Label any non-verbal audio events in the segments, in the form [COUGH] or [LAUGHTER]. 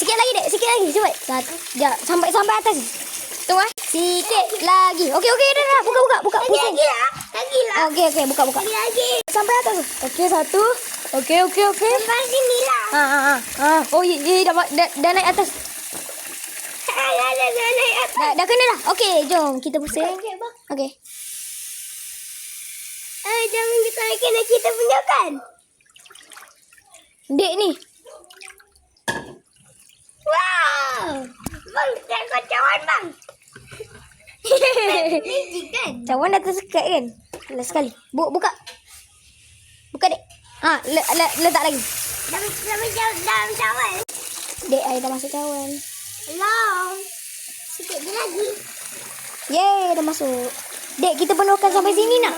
Sikit lagi, dek. Sikit lagi. Cepat. Satu. Sekejap. Sampai sampai atas. Tunggu eh. Sikit lagi. Okey, okey. Dah, dah. Buka, buka. Buka. Lagi Pusing. lagi lah. Lagi lah. Okey, okey. Buka, buka. Lagi lagi. Sampai atas. Okey, satu. Okey, okey, okey. Sampai sini lah. Ha, ha, ha. ha. Oh, ye, ye, dah, dah, dah naik atas. [LAUGHS] Dah, dah, dah, dah naik atas. Dah, dah kena dah. Okey, jom. Kita pusing. Okey. Eh, jangan kita kena kita punya kan? Dek ni. Wow. Bang, tak kacauan [LAUGHS] bang. Kan? Cawan dah tersekat kan? Last sekali. Bu, buka. Buka, dek. Ha, le, le, letak lagi. Dah macam dalam cawan. Dek, air dah masuk cawan. Hello. Sikit je lagi. Yeay, dah masuk. Dek, kita penuhkan sampai sini nak?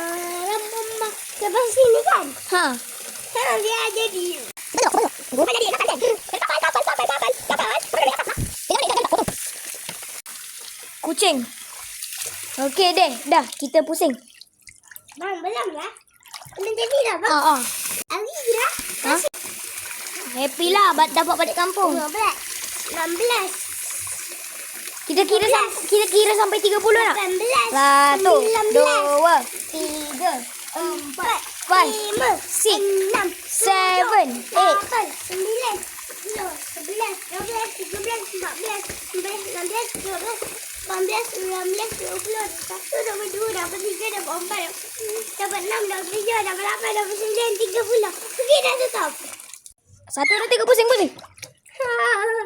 Mama, sampai sini kan? Ha. Ha, biar jadi. Belok, belok. Bukan jadi kapal kan? pusing. Okey deh, dah kita pusing. Bang, belum ya? Belum jadi dah, bang. Ah, ah. Hari dah. Ha? Happy lah dapat balik kampung. 15. 16. Kita kira sam- kita kira sampai 30 lah. 18. Lah, 19. 2, 3, 4, 5, 6, 7, 8, 9, 10, puluh. Satu. Dapat dua. Dapat tiga. Dapat empat. Dapat enam. Dapat tujuh. Dapat lapan. Dapat sembilan. Tiga puluh. Okey dah tutup. Satu, dua, tiga, pusing, pusing. Ha,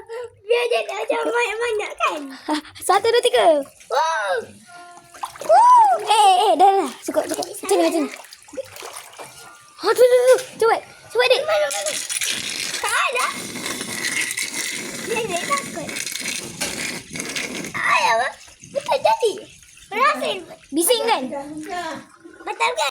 [LAUGHS] Biar jadi macam banyak-banyak kan? [LAUGHS] Satu, dua, tiga. Wow. Woo! Eh, eh, dah, dah. Cukup, cukup. Macam ni, macam. Ha, tu, tu, tu. Cepat. Cepat, dek. Mana mana? Tak ada. Dia takut. Ayah? Betul jadi. Berhasil. Bising kan? Betul kan?